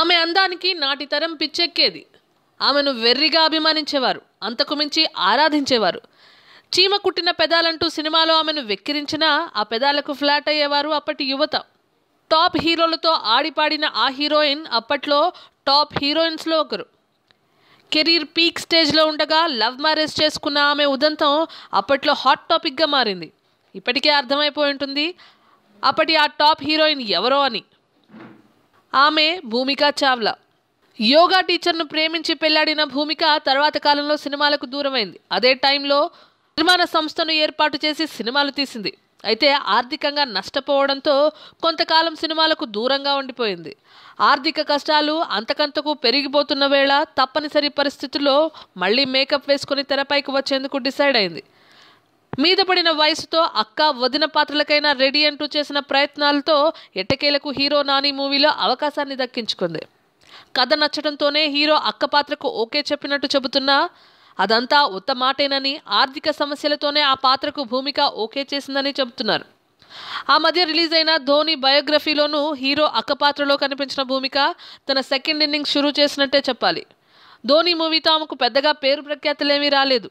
ఆమె నాటి తరం పిచ్చెక్కేది. ఆమెను వెర్రిగా అభిమానించేవారు అంతకు మించి ఆరాధించేవారు. చీమ కుట్టిన పెదాలంటూ సినిమాలో ఆమెను వెక్కిరించినా ఆ పెదాలకు ఫ్లాట్ అయ్యేవారు అప్పటి యువత. టాప్ హీరోలతో ఆడిపాడిన ఆ హీరోయిన్ అప్పట్లో టాప్ హీరోయిన్స్లో ఒకరు. కెరీర్ పీక్ స్టేజ్లో ఉండగా లవ్ మ్యారేజ్ చేసుకున్న ఆమె ఉదంతం అప్పట్లో హాట్ టాపిక్గా మారింది. ఇప్పటికే అర్థమైపోయి ఉంటుంది అప్పటి ఆ టాప్ హీరోయిన్ ఎవరో అని. ఆమె భూమిక చావ్లా. యోగా టీచర్ను ప్రేమించి పెళ్ళాడిన భూమిక తర్వాత కాలంలో సినిమాలకు దూరమైంది. అదే టైంలో నిర్మాణ సంస్థను ఏర్పాటు చేసి సినిమాలు తీసింది. అయితే ఆర్థికంగా నష్టపోవడంతో కొంతకాలం సినిమాలకు దూరంగా ఉండిపోయింది. ఆర్థిక కష్టాలు అంతకంతకు పెరిగిపోతున్న వేళ తప్పనిసరి పరిస్థితుల్లో మళ్ళీ మేకప్ వేసుకుని తెరపైకి వచ్చేందుకు డిసైడ్ అయింది. మీద పడిన వయసుతో అక్క వదిన పాత్రలకైనా రెడీ అంటూ చేసిన ప్రయత్నాలతో ఎట్టకేలకు హీరో నాని మూవీలో అవకాశాన్ని దక్కించుకుంది. కథ నచ్చడంతోనే హీరో అక్క పాత్రకు ఓకే చెప్పినట్టు చెబుతున్నా అదంతా ఉత్త మాటేనని ఆర్థిక సమస్యలతోనే ఆ పాత్రకు భూమిక ఓకే చేసిందని చెబుతున్నారు. ఆ మధ్య రిలీజ్ అయిన ధోని బయోగ్రఫీలోనూ హీరో అక్క పాత్రలో కనిపించిన భూమిక తన సెకండ్ ఇన్నింగ్స్ షురూ చేసినట్టే చెప్పాలి. ధోని మూవీతో ఆమెకు పెద్దగా పేరు ప్రఖ్యాతులేమీ రాలేదు.